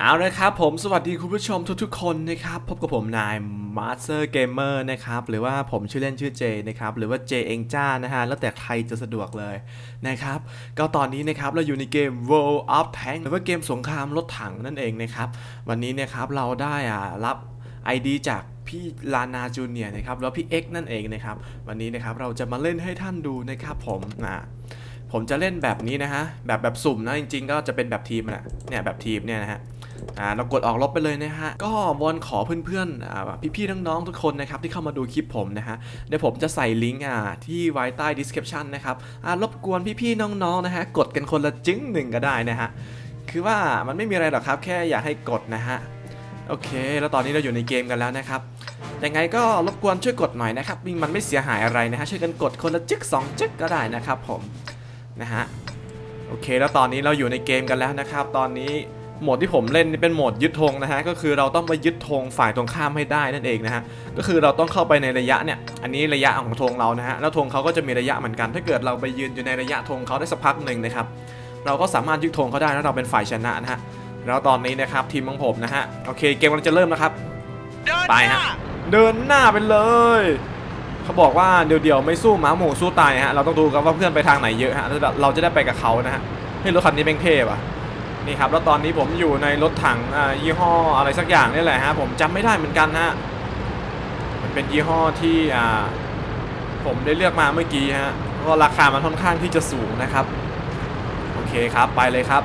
เอาละครับผมสวัสดีคุณผู้ชมทุกๆคนนะครับ พบกับผมนายมาสเตอร์เกมเมอร์นะครับ หรือว่าผมชื่อเล่นชื่อเจนะครับ หรือว่าเจเองจ้านะฮะ แล้วแต่ใครจะสะดวกเลยนะครับ ก็ตอนนี้นะครับ เราอยู่ในเกม World of Tank หรือว่าเกมสงครามรถถังนั่นเองนะครับ วันนี้นะครับเราได้อ่ารับ ID จากพี่ลานาจูเนียนะครับ แล้วพี่ X นั่นเองนะครับ วันนี้นะครับเราจะมาเล่นให้ท่านดูนะครับผมนะผมจะเล่นแบบนี้นะฮะ แบบแบบสุ่มนะจริงๆ ก็จะเป็นแบบทีมนะเนี่ยแบบทีมเนี่ยนะฮะ อ่าเรากดออกลบไปเลยนะฮะ ก็วอนขอเพื่อนๆอ่าพี่ๆน้องๆทุกคนนะครับที่เข้ามาดูคลิปผมนะฮะ เดี๋ยวผมจะใส่ลิงก์อ่าที่ไว้ใต้ description นะครับอ่ารบกวนพี่ๆน้องๆนะฮะกดกันคนละจึ้งหนึ่งก็ได้นะฮะ คือว่ามันไม่มีอะไรหรอกครับ แค่อยากให้กดนะฮะโอเค แล้วตอนนี้เราอยู่ในเกมกันแล้วนะครับ ยังไงก็รบกวนช่วยกดหน่อยนะครับมันไม่เสียหายอะไรนะฮะ ช่วยกันกดคนละจึ๊กสองจึ๊กก็ได้นะครับผม นะฮะ โอเค แล้วตอนนี้เราอยู่ในเกมกันแล้วนะครับ ตอนนี้ โหมดที่ผมเล่นนี่เป็นโหมดยึดธงนะฮะก็คือเราต้องไปยึดธงฝ่ายตรงข้ามให้ได้นั่นเองนะฮะก็คือเราต้องเข้าไปในระยะเนี่ยอันนี้ระยะของธงเรานะฮะแล้วธงเขาก็จะมีระยะเหมือนกัน ถ้าเกิดเราไปยืนอยู่ในระยะธงเขาได้สักพักหนึ่งนะครับเราก็สามารถยึดธงเขาได้แล้วเราเป็นฝ่ายชนะนะฮะแล้วตอนนี้นะครับทีมของผมนะฮะโอเคเกมกำลังจะเริ่มแล้วครับไปฮะเดินหน้าไปเลยเขาบอกว่าเดี๋ยวๆไม่สู้หมาหมูสู้ตายฮะเราต้องดูกันว่าเพื่อนไปทางไหนเยอะฮะแล้วแบบเราจะได้ไปกับเขานะฮะให้รถคันนี้เป็นเทพอะ นี่ครับแล้วตอนนี้ผมอยู่ในรถถังยี่ห้ออะไรสักอย่างนี่แหละฮะผมจำไม่ได้เหมือนกันฮะมันเป็นยี่ห้อที่ผมได้เลือกมาเมื่อกี้ฮะเพราะราคามันค่อนข้างที่จะสูงนะครับ โอเคครับไปเลยครับ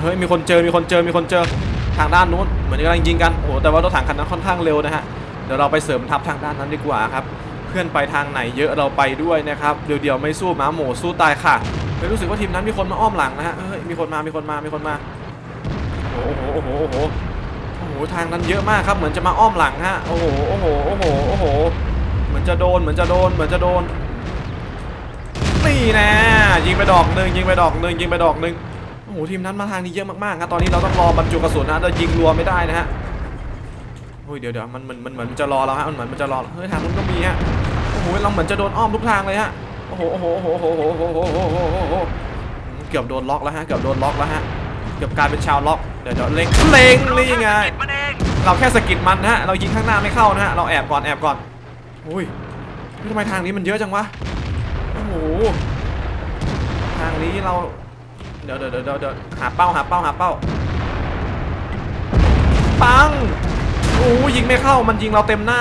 เฮ้ยมีคนเจอมีคนเจอมีคนเจอทางด้านนู้นเหมือนกำลังยิงกันโอ้แต่ว่ารถถังคันนั้นค่อนข้างเร็วนะฮะเดี๋ยวเราไปเสริมทัพทางด้านนั้นดีกว่าครับเพื่อนไปทางไหนเยอะเราไปด้วยนะครับเดี๋ยวๆไม่สู้หมาหมูสู้ตายค่ะ ไม่รู้สึกว่าทีมนั้นมีคนมาอ้อมหลังนะฮะเฮ้ยมีคนมามีคนมามีคนมาโอ้โหโอ้โหโอ้โหโอ้โหทางนั้นเยอะมากครับเหมือนจะมาอ้อมหลังฮะโอ้โหโอ้โหโอ้โหโอ้โหเหมือนจะโดนเหมือนจะโดนเหมือนจะโดนนี่นะยิงไปดอกหนึ่งยิงไปดอกหนึ่งยิงไปดอกหนึ่งโอ้โหทีมนั้นมาทางนี้เยอะมากๆครับตอนนี้เราต้องรอบรรจุกระสุนนะเรายิงรัวไม่ได้นะฮะโอ้ยเดี๋ยวเดี๋ยวมันมันมันเหมือนจะรอเราฮะมันเหมือนมันจะรอเราเฮ้ยทางนู้นก็มีฮะโอ้โหเราเหมือนจะโดนอ้อมทุกทางเลยฮะ โอ้โหโอ้โหโอ้โหโอ้โหโอ้โหเกือบโดนล็อกแล้วฮะ เกือบโดนล็อกแล้วฮะ เกือบกลายเป็นชาวล็อก เดี๋ยวเดี๋ยวเล็งเล็งนี่ยังไงเราแค่สกิดมันนะฮะ เรายิงข้างหน้าไม่เข้านะฮะ เราแอบก่อนแอบก่อนอุ้ยทำไมทางนี้มันเยอะจังวะ โอ้โห ทางนี้เรา เดี๋ยวเดี๋ยวเดี๋ยวเดี๋ยวหาเป้าหาเป้าหาเป้า ปัง โอ้ยิงไม่เข้า มันยิงเราเต็มหน้า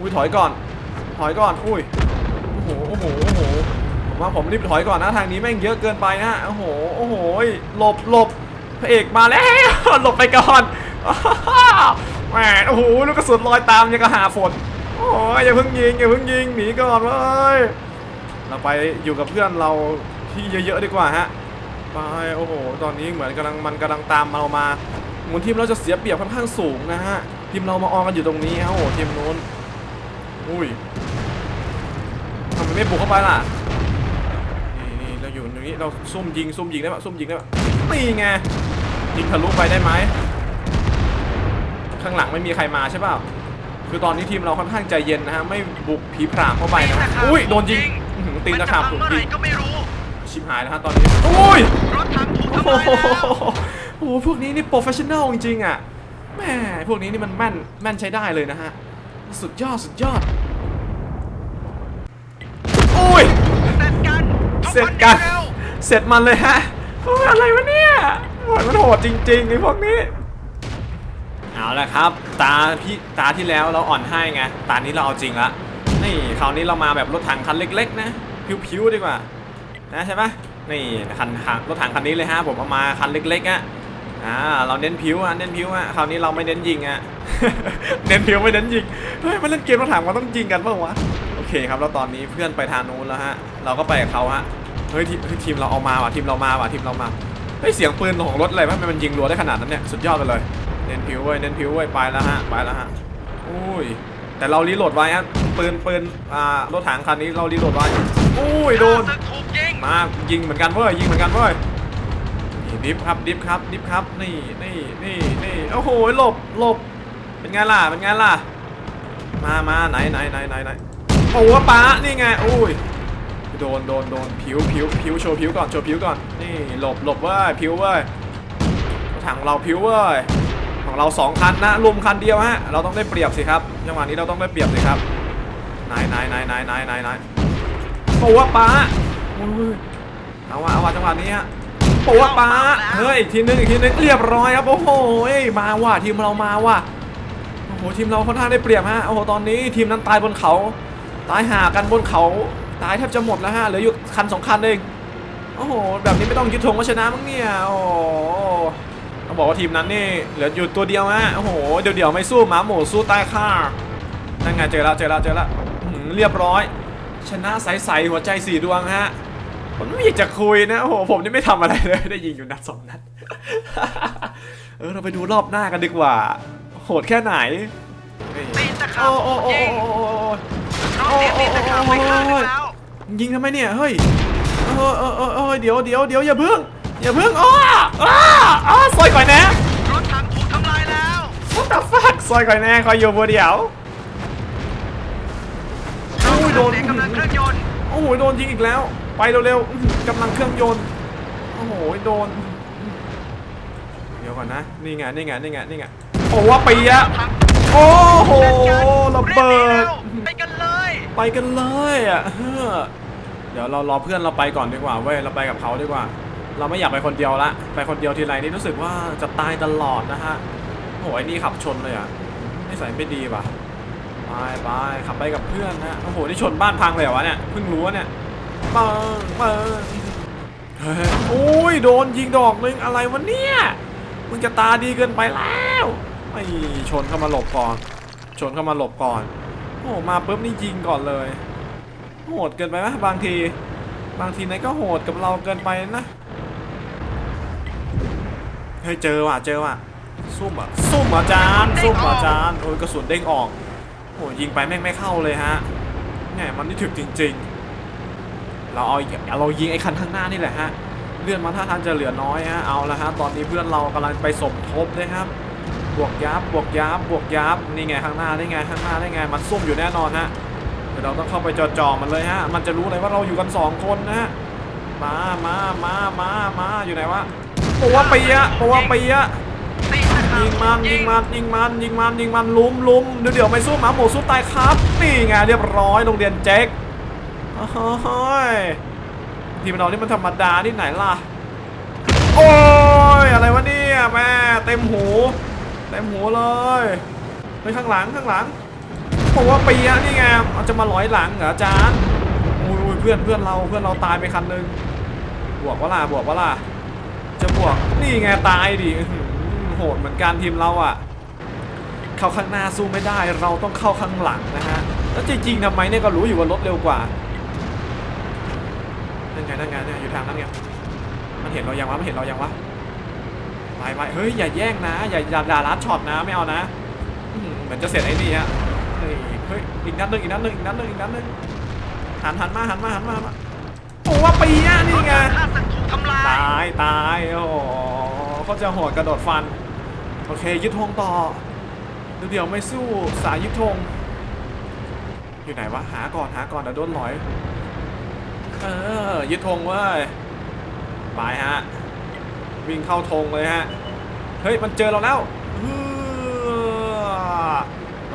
อุ้ยถอยก่อน ถอยก่อน อุ้ย โอ้โหโอ้โหผมว่าผมรีบถอยก่อนนะทางนี้แม่งเยอะเกินไปฮะโอ้โหโอ้โหหลบหลบพระเอกมาแล้วหลบไปก่อนแหมโอ้โหลูกกระสุนลอยตามยังกระหาฝนโอ้ยอย่าเพิ่งยิงอย่าเพิ่งยิงหนีก่อนเว้ยเราไปอยู่กับเพื่อนเราที่เยอะๆดีกว่าฮะไปโอ้โหตอนนี้เหมือนกำลังมันกำลังตามเรามาหมือนทีมเราจะเสียเปรียบค่อนข้างสูงนะฮะทีมเรามาออนกันอยู่ตรงนี้ฮะโอ้โหทีมนู้นอุ้ย ทำไมไม่บุกเข้าไปล่ะ นี่นี่เราอยู่ตรงนี้เราซุ่มยิงซุ่มยิงได้ปะซุ่มยิงได้ปะนี่ไงยิงทะลุไปได้ไหมข้างหลังไม่มีใครมาใช่เปล่าคือตอนนี้ทีมเราค่อนข้างใจเย็นนะฮะไม่บุกผีพรามเข้าไปนะฮะอุ้ยโดนยิงอื้อหือตีนตะขาบมัถูจะกพังเมื่อไหยิร่งก็ไม่รู้ชิบหายแล้วฮะตอนนี้อุ้ยรถถังถูกโอ้ทำโหลายแล้วโอ้โหพวกนี้นี่โปรเฟชชั่นแนลจริงๆอะแหม่พวกนี้นี่มันแม่นแม่นใช้ได้เลยนะฮะสุดยอดสุดยอด เสร็จกัน เสร็จมันเลยฮะอ้ยอะไรวะเนี่ยโอ้ยมันโหดจริงๆไอ้พวกนี้ เอาละครับ ตาพี่ตาที่แล้วเราอ่อนให้ไง ตานี้เราเอาจริงละ นี่คราวนี้เรามาแบบรถถังคันเล็กๆ นะ พิวๆ ดีกว่า นะใช่ปะนี่คันคันรถถังคันนี้เลยฮะ ผมเอามาคันเล็กๆอะอ่าเราเน้นผิวอะเน้นผิวอะคราวนี้เราไม่เน้นยิงอะเน้นผิวไม่เน้นยิงเฮ้ยมันเล่นเกมรถถังมันต้องยิงกันเปล่าวะโอเคครับแล้วตอนนี้เพื่อนไปทางนู้นแล้วฮะ เราก็ไปกับเขาฮะ เฮ้ยทีเฮ้ยทีมเราเอามาว่ะทีมเรามาว่ะทีมเรามาเฮ้ยเสียงปืนของรถอะไรวะทำไมมันยิงรัวได้ขนาดนั้นเนี่ยสุดยอดไปเลยเน้นผิวเว้ยเน้นผิวเว้ยไปแล้วฮะไปแล้วฮะอุ้ยแต่เรารีโหลดไว้ฮะปืนปืนอ่ารถถังคันนี้เรารีโหลดไว้อุ้ยโดนถูกยิงมายิงเหมือนกันเว้ยยิงเหมือนกันเว้ยนี่ดิฟครับดิฟครับดิฟครับนี่นี่นี่นี่โอ้โหหลบหลบเป็นไงล่ะเป็นไงล่ะมามาไหนไหนไหนไหนไหนโอ้ป้านี่ไงโอ้ย โดนโดนโดนผิวผิวผิวโชว์ผิวก่อนโชว์ผิวก่อนนี่หลบหลบเว้ยผิวเว้ยถังเราพิวเว้ยของเราสองคันนะรวมคันเดียวฮะเราต้องได้เปรียบสิครับจังหวะนี้เราต้องได้เปรียบสิครับนายนายนายนายนายนายนายโอ้วป้าโอ้ยเอาวะเอาวะจังหวะนี้ฮะโอ้วป้าเฮ้ยอีกทีนึงอีกทีนึงเรียบร้อยครับโอ้โหมาว่ะทีมเรามาว่ะโอ้โหทีมเราค่อนข้างได้เปรียบฮะโอ้โหตอนนี้ทีมนั้นตายบนเขาตายหากันบนเขา ตายแทบจะหมดแล้วฮะเหลืออยู่คันสองคันเองโอ้โหแบบนี้ไม่ต้องยึดธงว่าชนะมั้งเนี่ยโอ้ต้องบอกว่าทีมนั้นนี่เหลืออยู่ตัวเดียวฮะโอ้โหเดี๋ยวเดี๋ยวไม่สู้หมาหมูสู้ตายข้านั่นไงเจอแล้วเจอแล้วเจอแล้วเรียบร้อย ชนะใสๆหัวใจสี่ดวงฮะผมไม่อยากจะคุยนะโอ้โหผมนี่ไม่ทำอะไรเลยได้ยิงอยู่นัดสองนัดเออเราไปดูรอบหน้ากันดีกว่า โหดแค่ไหนตีนตะขาโอ้บโอ้โอ้ยิงโอ้โอ้โอ้น้องเสียตีนตะขาบไปข้างหนึงแล้ว ยิงทำไมเนี่ย เฮ้ย เออเออเออเออเดี๋ยวเดี๋ยวเดี๋ยวอย่าเพิ่ง อย่าเพิ่งอ้าอ้าอ้าซอยก่อยแน่รถถังถูกทำลายแล้ว what the fuck ซอยก่อยแน่คอยอยู่บัวเดียวโอ้ยโดนเสียกำลังเครื่องยนต์โอ้โหโดนยิงอีกแล้ว ไปเร็วๆอื้อหือกำลังเครื่องยนต์โอ้โหโดน เดี๋ยวก่อนนะ นี่ไงนี่ไงนี่ไงนี่ไงโอ้ว่าปีอะถังโอ้โหเล่นกันระเบิดไปกันเลย ไปกันเลยอะ เดี๋ยวเรารอเพื่อนเราไปก่อนดีกว่าเว้ยเราไปกับเขาดีกว่า เราไม่อยากไปคนเดียวละไปคนเดียวทีไรนี่รู้สึกว่าจะตายตลอดนะฮะโอ้ยนี่ขับชนเลยอะนิสัยไม่ดีป่ะไปไปขับไปกับเพื่อนนะโอ้โหนี่ชนบ้านพังเลยเหรอวะเนี่ยเพิ่งรู้เนี่ยปังปังโอ้ยโดนยิงดอกนึงอะไรวะเนี่ยมึงจะตาดีเกินไปแล้วไอ้ชนเข้ามาหลบก่อน ชนเข้ามาหลบก่อนโอ้มาปุ๊บนี่ยิงก่อนเลย โหดเกินไปไหมบางที บางทีนายก็โหดกับเราเกินไปนะเฮ้ยเจอว่ะเจอว่ะซุ่มอะซุ่มอาจารย์ซุ่มอาจารย์โอ้ยกระสุนเด้งออกโอ้ยยิงไปแม่งไม่เข้าเลยฮะแหมมันนี่ถึกจริง ๆ เราเอาเรายิงไอ้คันข้างหน้านี่แหละฮะเลื่อนมาท่าทางจะเหลือน้อยฮะเอาละฮะตอนนี้เพื่อนเรากำลังไปสมทบเลยครับ บวกยับบวกยับบวกยับนี่ไงข้างหน้านี่ไงข้างหน้านี่ไงมันซุ่มอยู่แน่นอนฮะ เดี๋ยวเราต้องเข้าไปจ่อๆมันเลยฮะ มันจะรู้เลยว่าเราอยู่กันสองคนนะฮะ มามามามามาอยู่ไหนวะปัวปีอะปัวปีอะตีนตะขาบยิงมันยิงมันยิงมันยิงมันยิงมันลุมลุมเดี๋ยวเดี๋ยวไม่สู้หมาหมูสู้ตายครับ นี่ไงเรียบร้อยโรงเรียนเจ๊กโอ้ยทีมเรานี่มันธรรมดาที่ไหนล่ะ โอ้ยอะไรวะเนี่ยแม่เต็มหู เต็มหูเลยไปข้างหลังข้างหลัง ผมว่าปีอะนี่ไงจะมาร้อยหลังเหรออาจารย์โอ้ยเพื่อนเพื่อนเราเพื่อนเราตายไปคันหนึงบวกวะล่ะบวกวะล่ะจะบวกนี่ไงตายดิโหดเหมือนกันทีมเราอะเข้าข้างหน้าสู้ไม่ได้ เราต้องเข้าข้างหลังนะฮะแล้วจริงๆทำไมเนี่ยก็รู้อยู่ว่ารถเร็วกว่านั่นไงนั่นไงเนี่ยอยู่ทางนั้นไงมันเห็นเรายังวะมันเห็นเรายังวะไปไปเฮ้ยอย่าแย่งนะ อย่าอย่าด่าร้านช็อตนะไม่เอานะเหมือนจะเสร็จไอ้นี่ฮะ เฮ้ยเฮ้ยอีกนัดหนึ่งอีกนัดหนึ่งอีกนัดหนึ่งอีกนัดหนึ่งหันหันมาหันมาหันมาหันมาโอ้ว่าปีอะนี่ไงข้าศึกถูกทำลายตายตายโอ้โหเขาจะโหดกระโดดฟันโอเคยึดธงต่อเดี๋ยวเดี๋ยวไม่สู้สายยึดธงอยู่ไหนวะหาก่อนหาก่อนเดี๋ยวโดนหลอยเออยึดธงเว้ยไปฮะวิ่งเข้าธงเลยฮะเฮ้ยมันเจอเราแล้วเฮ้อมัน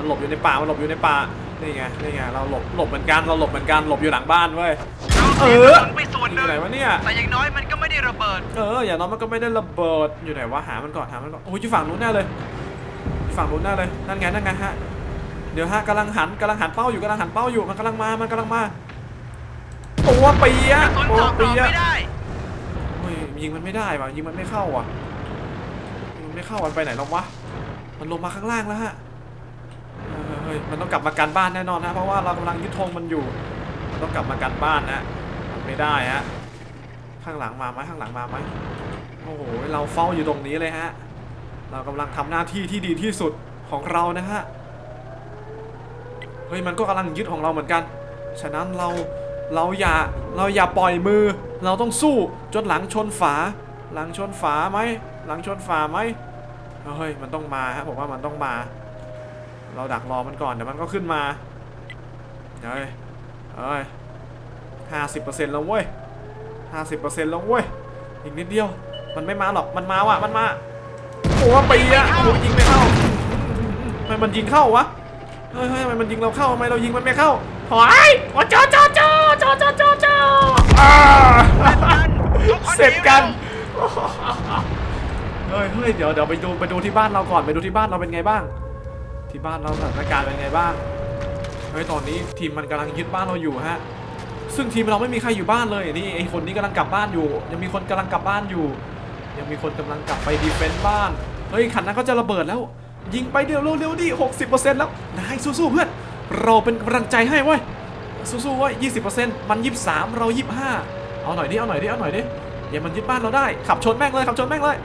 หลบอยู่ในป่ามันหลบอยู่ในป่านี่ไงนี่ไงเราหลบหลบเหมือนกันเราหลบเหมือนกันหลบอยู่หลังบ้านเว้ยเราเอเสียอกระสุนไปส่วนหอนึ่ยู่งไหนวะเนี่ยแต่อย่างน้อยมันก็ไม่ได้ระเบิดเอออย่างน้อยมันก็ไม่ได้ระเบิดอยู่ไหนวะหามันก่อนหามันก่อนโอ้ยอยู่ฝั่งนู้นแน่เลยอยู่ฝั่งนู้นแน่เลยนั่นไงนั่นไงฮะเดี๋ยวฮะกำลังหันกำลังหันเป้าอยู่กำลังหันเป้าอยู่มันกำลังมามันกำลังมาตัวเปียะส่วนตัวต่อกรเปีอบยะไม่ได้เฮ้ยยิงมันไม่ได้ว่ะยิงมันไม่เข้าว่ะยิงมันไม่เข้ามันไปไหนแล้ววะมันลงมาข้างล่างแล้วฮะ เฮ้ยมันต้องกลับมากันบ้านแน่นอนนะเพราะว่าเรากำลังยึดธงมันอยู่มันต้องกลับมากันบ้านนะไม่ได้ฮะข้างหลังมาไหมข้างหลังมาไหมโอ้โหเราเฝ้าอยู่ตรงนี้เลยฮะเรากำลังทำหน้าที่ที่ดีที่สุดของเรานะฮะเฮ้ยมันก็กำลังยึดของเราเหมือนกัน ฉะนั้นเราเราอย่าเราอย่าปล่อยมือ เราต้องสู้จนหลังชนฝา หลังชนฝาไหมหลังชนฝาไหมเฮ้ยมันต้องมาฮะผมว่ามันต้องมา เราดักรอมันก่อนเดี๋ยวมันก็ขึ้นมาเฮ้ยเฮ้ยห้าสิบเปอร์เซ็นต์แล้วเว้ยห้าสิบเปอร์เซ็นต์แล้วเว้ยอีกนิดเดียว มันไม่มาหรอก มันมาว่ะ มันมาหัวปีอะโอ้โหยิงไม่เข้าทำไมมันยิงเข้าวะเฮ้ยเฮ้ยทำไมมันยิงเราเข้าทำไมเรายิงมันไม่เข้าถอยโอ้จอจอจอจอจอจอจออ่าเสร็จกัน เฮ้ยเฮ้ยเดี๋ยวเดี๋ยวไปดูไปดูที่บ้านเราก่อน ไปดูที่บ้านเราเป็นไงบ้าง ที่บ้านเราสถานการณ์เป็นไงบ้าง เฮ้ยตอนนี้ทีมมันกำลังยึดบ้านเราอยู่ฮะ ซึ่งทีมเราไม่มีใครอยู่บ้านเลยนี่ไอคนนี้กำลังกลับบ้านอยู่ ยังมีคนกำลังกลับบ้านอยู่ ยังมีคนกำลังกลับไปดีเฟนต์บ้าน เฮ้ยขันนั้นก็จะระเบิดแล้ว ยิงไปเดี๋ยวเร็วๆดิ60%แล้วนายสู้ๆเพื่อน เราเป็นกำลังใจให้เว้ย สู้ๆเว้ย20%มัน23เรา25เอาหน่อยดิ เอาหน่อยดิ เอาหน่อยดิอย่ามันยึดบ้านเราได้ ขับชนแม่งเลย ขับชนแม่งเลย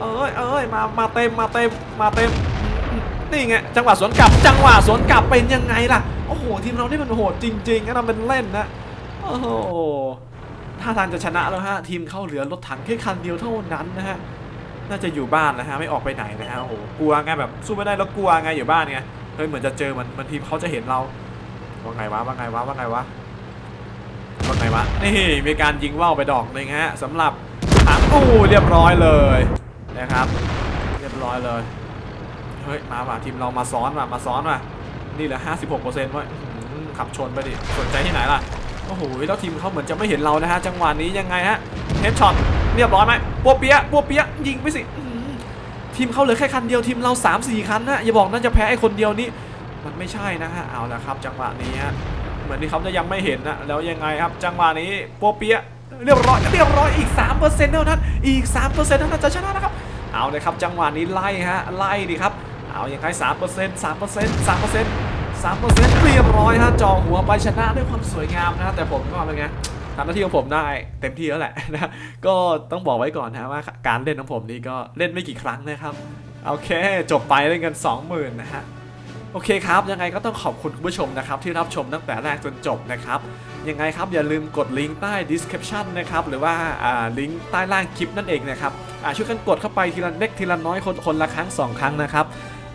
เอ้ยเอ้ยมา มาเต็ม มาเต็ม มาเต็ม นี่ไงจังหวะสวนกลับ จังหวะสวนกลับเป็นยังไงล่ะโอ้โหทีมเรานี่มันโหดจริงๆนะทำเป็นเล่นนะโอ้โหท่าทางจะชนะแล้วฮะทีมเข้าเหลือรถถังแค่คันเดียวเท่านั้นนะฮะน่าจะอยู่บ้านนะฮะไม่ออกไปไหนนะฮะโอ้โหกลัวไงแบบสู้ไม่ได้แล้วกลัวไงอยู่บ้านไงเฮ้ยเหมือนจะเจอมันมันทีมเขาจะเห็นเราว่าไงวะว่าไงวะว่าไงวะว่าไงวะนี่มีการยิงว่าวไปดอกหนึงฮะสำหรับถังอู้เรียบร้อยเลยนะครับ เรียบร้อยเลย เฮ้ย มาว่ะทีมเรามาซ้อนว่ะมาซ้อนว่ะนี่เหลือ56%ว่าขับชนไปดิสนใจที่ไหนล่ะโอ้โหแล้วทีมเขาเหมือนจะไม่เห็นเรานะฮะจังหวะนี้ยังไงฮะเฮดช็อตเรียบร้อยไหมปัวเปียปัวเปียยิงไปสิทีมเขาเหลือแค่คันเดียวทีมเรา3 4คันนะอย่าบอกนะจะแพ้ไอ้คนเดียวนี้มันไม่ใช่นะฮะเอาละครับ จังหวะนี้ฮะเหมือนที่เขาจะยังไม่เห็นนะแล้วยังไงครับ จังหวะนี้ปัวเปียเรียบร้อยเรียบร้อยอีก3%เท่านั้นอีก3%เท่านั้นจะชนะนะครับเอาเลยครับจังหวะนี้ไล่ฮะไล่ดิครับ เอาอยังไง3% 3% 3% 3%เรียบร้อยฮะจอหัวไปชนะด้วยความสวยงามนะแต่ผมก็เป็นไงทำหน้าที่ของผมได้เต็มที่แล้วแหละนะก็ต้องบอกไว้ก่อนนะว่าการเล่นของผมนี่ก็เล่นไม่กี่ครั้งนะครับโอเค จบไปเล่นกัน 20,000นะฮะโอเคครับ ยังไงก็ต้องขอบคุณคุณผู้ชมนะครับ ที่รับชมตั้งแต่แรกจนจบนะครับ ยังไงครับอย่าลืมกดลิงก์ใต้ description นะครับ หรือว่าาลิงก์ใต้ล่างคลิปนั่นเองนะครับช่วยกันกดเข้าไปทีละเล็กทีละน้อยคนคนละครั้งสองครั้งนะครับ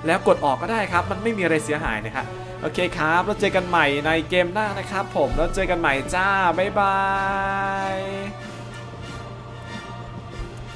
แล้วกดออกก็ได้ครับ มันไม่มีอะไรเสียหายนะครับโอเคครับ แล้วเจอกันใหม่ในเกมหน้านะครับ ผมแล้วเจอกันใหม่จ้าบ๊ายบาย